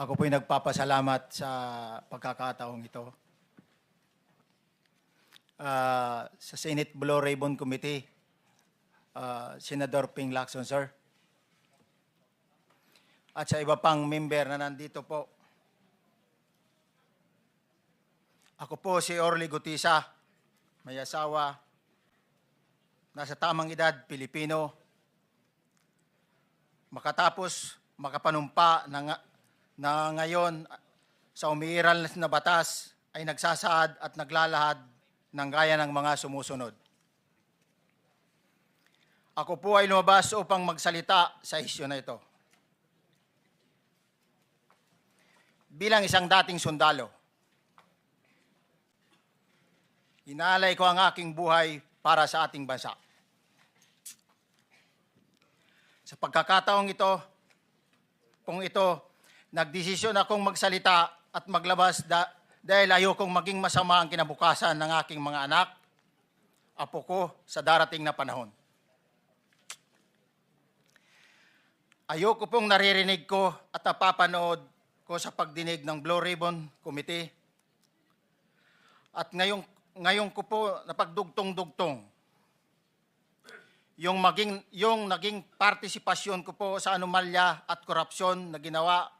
Ako po'y nagpapasalamat sa pagkakataong ito. Ah, sa Senate Blue Ribbon Committee, ah, Senador Ping Lacson, sir. At sa iba pang member na nandito po. Ako po si Orly Gutisa, may asawa, nasa tamang edad, Pilipino, makatapos makapanumpa nga- na ngayon sa umiiral na batas ay nagsasaad at naglalahad ng gaya ng mga sumusunod. Ako po ay lumabas upang magsalita sa isyu na ito. Bilang isang dating sundalo, inaalay ko ang aking buhay para sa ating bansa. Sa pagkakataong ito, kung ito, nagdesisyon akong magsalita at maglabas da- dahil ayokong maging masama ang kinabukasan ng aking mga anak, apo ko sa darating na panahon. Ayoko pong naririnig ko at napapanood ko sa pagdinig ng Blue Ribbon Committee. At ngayong, ngayon ko po napagdugtong-dugtong yung maging yung naging partisipasyon ko po sa anomalya at korupsyon na ginawa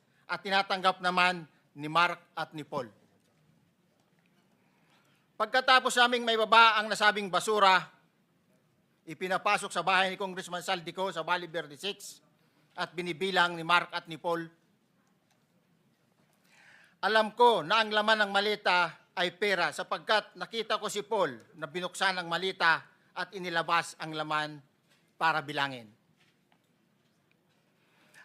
at tinatanggap naman ni Mark at ni Paul. Pagkatapos naming may baba ang nasabing basura, ipinapasok sa bahay ni Congressman Saldico sa Valley Verde 6 at binibilang ni Mark at ni Paul. Alam ko na ang laman ng malita ay pera sapagkat nakita ko si Paul na binuksan ang malita at inilabas ang laman para bilangin.